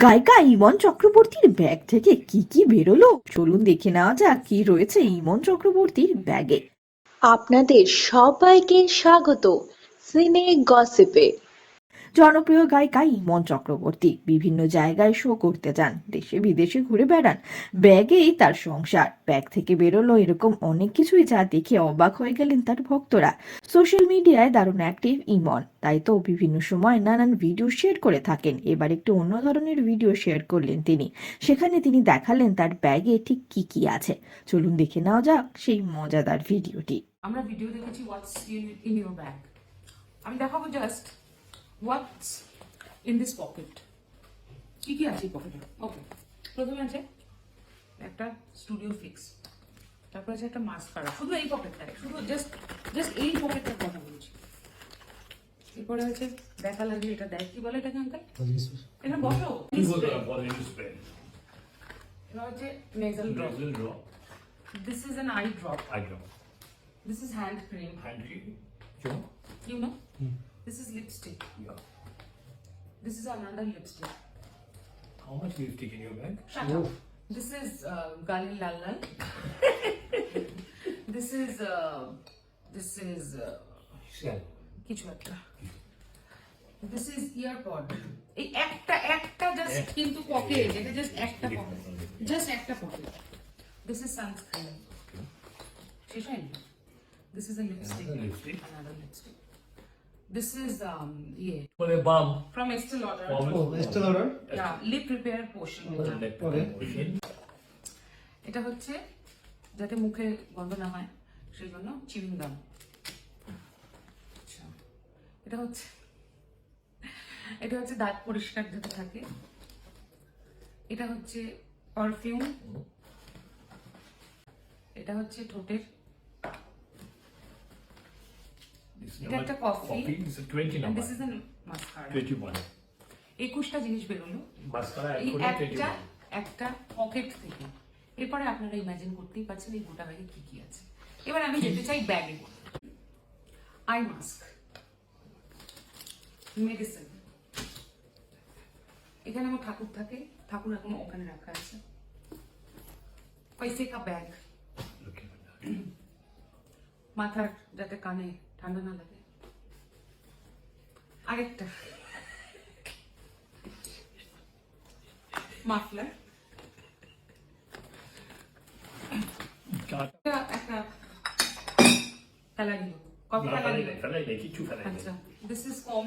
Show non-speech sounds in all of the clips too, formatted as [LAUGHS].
গায়িকা ইমন চক্রবর্তীর ব্যাগ থেকে কি কি বেরোলো? চলুন দেখে নেওয়া যাক কি রয়েছে ইমন চক্রবর্তীর ব্যাগে। আপনাদের সবাইকে স্বাগত। সিনে গসিপে। জনপ্রিয় গায়িকা ইমন চক্রবর্তী। বিভিন্ন জায়গায় শো করতে যান, দেশে বিদেশে ঘুরে বেড়ান। ব্যাগেই তার সংসার। ব্যাগ থেকে বেরোলো এরকম অনেক কিছুই যা দেখে অবাক হয়ে গেলেন তার ভক্তরা। সোশ্যাল মিডিয়ায় দারুণ অ্যাক্টিভ ইমন। তাই তো বিভিন্ন সময় নানান ভিডিও শেয়ার করে থাকেন। এবার একটু অন্য ধরনের ভিডিও শেয়ার করলেন তিনি। সেখানে তিনি দেখালেন তার ব্যাগে ঠিক কি কি আছে। চলুন দেখে নেওয়া যাক সেই মজাদার ভিডিওটি। আমরা ভিডিও দেখেছি what's in in your bag আমি দেখাবো just what's in this pocket কি কি আছে পকেটে ওকে প্রথমে আছে একটা স্টুডিও ফিক্স তারপর আছে একটা মাস্কারা শুধু এই পকেটটায় শুধু জাস্ট জাস্ট এই পকেটটার কথা বলছি। এরপরে আছে দেখা লাগলে এটা দেয় কি বলে এটাকে আঙ্কাল এটা বসো এটা হচ্ছে nasal drop this is an eye drop this is hand cream You know? This is lipstick. This is another lipstick. How much lipstick in your bag? Shut up. This is uh, Gali Lal Lal. [LAUGHS] this is uh, this is uh, Shell. কিছু একটা this is EarPod এই একটা একটা just কিন্তু pocket এটা just একটা pocket just একটা pocket this is sunscreen শেষ হয়নি this is a lipstick Another lipstick. another lipstick this is um yeah a balm. from Estee Lauder Balm. Estee Lauder? yeah lip repair potion Okay. এটা হচ্ছে যাতে মুখে গন্ধ না হয় সেই জন্য চিউইং গাম আচ্ছা এটা হচ্ছে এটা হচ্ছে দাঁত পরিষ্কার যাতে থাকে এটা হচ্ছে পারফিউম এটা হচ্ছে ঠোঁটের This is এটা একটা. Coffee. This is 20 and number. this is a mascara 21. একুশটা জিনিস বেরোলো Mascara এই করে একটা 21. একটা পকেট থেকে এরপরে আপনারা ইমাজিন করতেই পারছেন এই গোটা ব্যাগে কি কি আছে এবার আমি যেতে চাই ব্যাগে আই মাস্ক মেডিসিন এখানে আমার ঠাকুর থাকে ঠাকুর এখন ওখানে রাখা আছে পয়সে কা ব্যাগ. মাথার যাতে কানে ঠান্ডা না লাগে আরেকটা। মাফলার। একটা ফেলা দিল কত দিল নেই। আচ্ছা দিস ইজ কম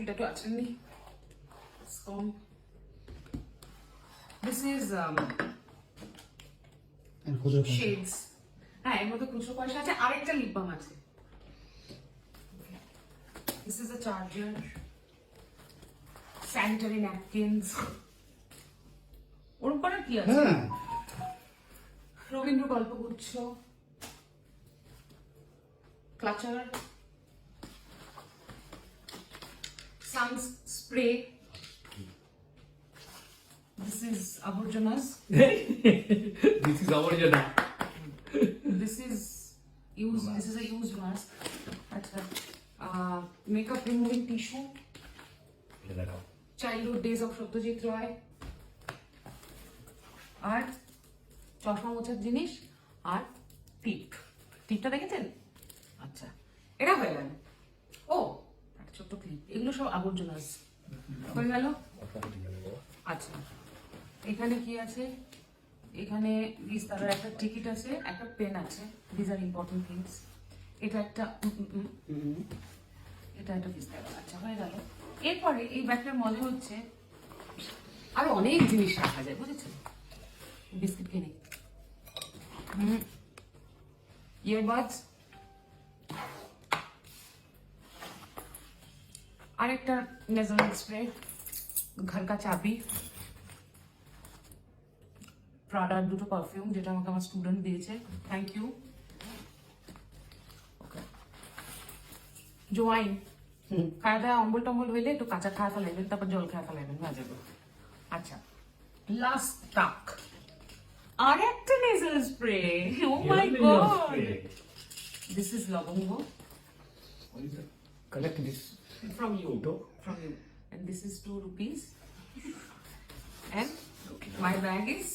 এটা তো আছেননি? কম দিস ইজ And খুচরো পয়সা। শেডস হ্যাঁ এর মধ্যে খুচরো পয়সা আছে। আরেকটা লিপ বাম আছে। This is a charger sanitary napkins ওরকম করার কি আছে? হ্যাঁ। Rabindra Galpaguchha clutcher sun spray this is আবর্জনাস This is our journey. this is use this is a used mask. আচ্ছা uh, tissue ফেলে দেখাও। childhood days of সত্যজিৎ রয় আর চশমা মোছার জিনিস আর টিপ টিপটা দেখেছেন? আচ্ছা এটা হয়ে গেল। ও একটা ছোট্ট ক্লিপ এগুলো সব আবর্জনা হয়ে গেল? আচ্ছা এখানে কি আছে? এখানে বিস্তারের একটা টিকিট আছে একটা পেন আছে। দিজ আর ইম্পর্টেন্ট থিংস এটা একটা এটা একটা বিস্তার আচ্ছা হয়ে গেল। এরপরে এই ব্যাগটার মজা হচ্ছে আরও অনেক জিনিস রাখা যায় বুঝেছেন বিস্কিট কিনে। ইয়ারবাডস আরেকটা নেজাল স্প্রে ঘর কা চাবি। প্রাডার দুটো পারফিউম যেটা আমাকে আমার স্টুডেন্ট দিয়েছে। থ্যাংক ইউ জোয়াইন খাওয়া দাওয়া অম্বল টম্বল হইলে একটু কাঁচা খাওয়া ফেলাইবেন তারপর জল খাওয়া ফেলাইবেন না যাবে আচ্ছা লাস্ট টাক আর একটা nasal spray oh my Here god is spray. This is লবঙ্গ What is that? Collect this from you photo. From you and this is two rupees. And my bag is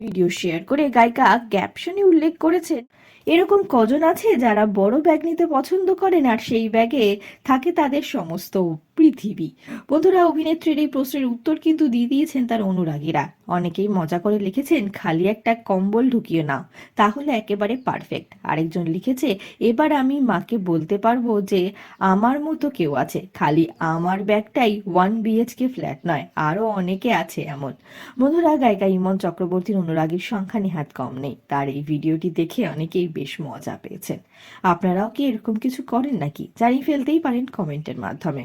video share করে গায়িকা ক্যাপশনে উল্লেখ করেছেন, এরকম কজন আছে যারা বড় ব্যাগ নিতে পছন্দ করেন আর সেই ব্যাগে থাকে তাদের সমস্ত পৃথিবী। বন্ধুরা, অভিনেত্রীর এই প্রশ্নের উত্তর কিন্তু দিয়ে দিয়েছেন তার অনুরাগীরা। অনেকেই মজা করে লিখেছেন, খালি একটা কম্বল ঢুকিয়ে নাও তাহলে একেবারে পারফেক্ট। আরেকজন লিখেছে, এবার আমি মাকে বলতে পারব যে, আমার মতো কেউ আছে, খালি আমার ব্যাগটাই ওয়ান বিএচকে ফ্ল্যাট নয়, আরও অনেকে আছে এমন। বন্ধুরা, গায়িকা ইমন চক্রবর্তীর অনুরাগীর সংখ্যা নেহাত কম নেই, তার এই ভিডিওটি দেখে অনেকেই বেশ মজা পেয়েছেন। আপনারাও কি এরকম কিছু করেন নাকি? জানিয়ে ফেলতেই পারেন কমেন্টের মাধ্যমে।